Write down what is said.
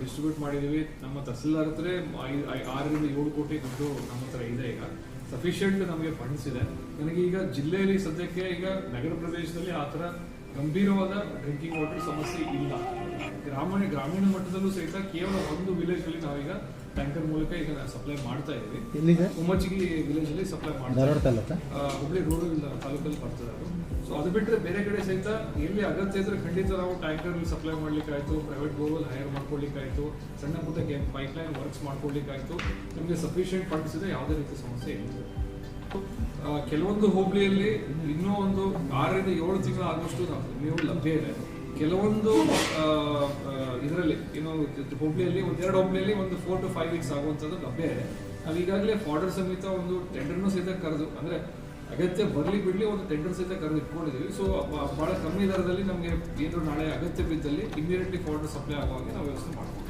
Distribute ಮಾಡಿದ್ದೀವಿ. ನಮ್ಮ ತಹಸೀಲ್ದಾರ್ ಹತ್ರ ಆರರಿಂದ ಏಳು ಕೋಟಿ ದುಡ್ಡು ನಮ್ಮ ಹತ್ರ ಇದೆ ಈಗ. ಸಫಿಷಿಯಂಟ್ ನಮಗೆ ಫಂಡ್ಸ್ ಇದೆ. ನನಗೆ ಈಗ ಜಿಲ್ಲೆಯಲ್ಲಿ ಸದ್ಯಕ್ಕೆ ಈಗ ನಗರ ಪ್ರದೇಶದಲ್ಲಿ ಆ ಥರ ಗಂಭೀರವಾದ ಡ್ರಿಂಕಿಂಗ್ ವಾಟರ್ ಸಮಸ್ಯೆ ಇಲ್ಲ. ಗ್ರಾಮೀಣ ಗ್ರಾಮೀಣ ಮಟ್ಟದಲ್ಲೂ ಸಹಿತ ಕೇವಲ ಒಂದು ವಿಲೇಜ್ ಅಲ್ಲಿ ನಾವೀಗ ಟ್ಯಾಂಕರ್ ಮೂಲಕ ಈಗ ಸಪ್ಲೈ ಮಾಡ್ತಾ ಇದ್ದೀವಿ. ಎಲ್ಲಿದೆ? ಉಮ್ಮಚ್ಚಿಗಿ ವಿಲೇಜ್ ಅಲ್ಲಿ ಸಪ್ಲೈ ಮಾಡ್ತಾ ಧಾರವಾಡ ಇದ್ದೀವಿ. ತಾಲೂಕಾ? ಆ, ಹುಬ್ಳಿ ರೂರಲ್ ತಾಲೂಕಲ್ಲಿ ಬರ್ತದೆ ಅದು ಸೊ ಅದು ಬಿಟ್ಟರೆ ಬೇರೆ ಕಡೆ ಸಹಿತ ಎಲ್ಲಿ ಅಗತ್ಯ ಇದ್ರೆ ಖಂಡಿತ ನಾವು ಟ್ಯಾಂಕರ್ ಸಪ್ಲೈ ಮಾಡ್ಲಿಕ್ಕಾಯ್ತು ಪ್ರೈವೇಟ್ ಬೋರ್ವೆಲ್ ಹೈರ್ ಮಾಡ್ಕೊಳ್ಲಿಕ್ಕಾಯ್ತು ಸಣ್ಣ ಪುಟ್ಟ ಪೈಪ್ ಲೈನ್ ವರ್ಕ್ಸ್ ಮಾಡ್ಕೊಳ್ಲಿಕ್ಕಾಯ್ತು ನಮಗೆ ಸಫಿಷಿಯೆಂಟ್ ಫಂಡ್ಸ್ ಇದೆ ಯಾವುದೇ ರೀತಿ ಸಮಸ್ಯೆ ಇಲ್ಲ. ಕೆಲವೊಂದು ಹೋಬಳಿಯಲ್ಲಿ ಇನ್ನೂ ಒಂದು ಆರರಿಂದ ಏಳು ತಿಂಗಳು ಆಗುವಷ್ಟು ನಾವು- ನೀವು ಲಭ್ಯ ಇದೆ. ಕೆಲವೊಂದು ಇದರಲ್ಲಿ, ಏನು ಹೋಬಳಿಯಲ್ಲಿ ಒಂದೆರಡು ಹುಬ್ಳಿಯಲ್ಲಿ ಒಂದು ಫೋರ್ ಟು ಫೈವ್ ವೀಕ್ಸ್ ಆಗುವಂಥದ್ದು ಲಭ್ಯ ಇದೆ. ನಾವು ಈಗಾಗಲೇ ಫಾರ್ಡರ್ ಸಮೇತ ಒಂದು ಟೆಂಡರ್ನು ಸಹಿತ ಕರೆದು, ಅಂದ್ರೆ ಅಗತ್ಯ ಬರಲಿ ಬಿಡಲಿ ಒಂದು ಟೆಂಡರ್ ಸಹಿತ ಕರೆದು ಇಟ್ಕೊಂಡಿದ್ದೀವಿ. ಸೊ ಭಾಳ ಕಮ್ಮಿ ದರದಲ್ಲಿ ನಮಗೆ ಏನಾದ್ರು ನಾಳೆ ಅಗತ್ಯ ಬಿದ್ದಲ್ಲಿ ಇಮಿಡಿಯೇಟ್ಲಿ ಫಾರ್ಡರ್ ಸಪ್ಲೈ ಆಗುವ ಹಾಗೆ ನಾವು ವ್ಯವಸ್ಥೆ ಮಾಡ್ತೀವಿ.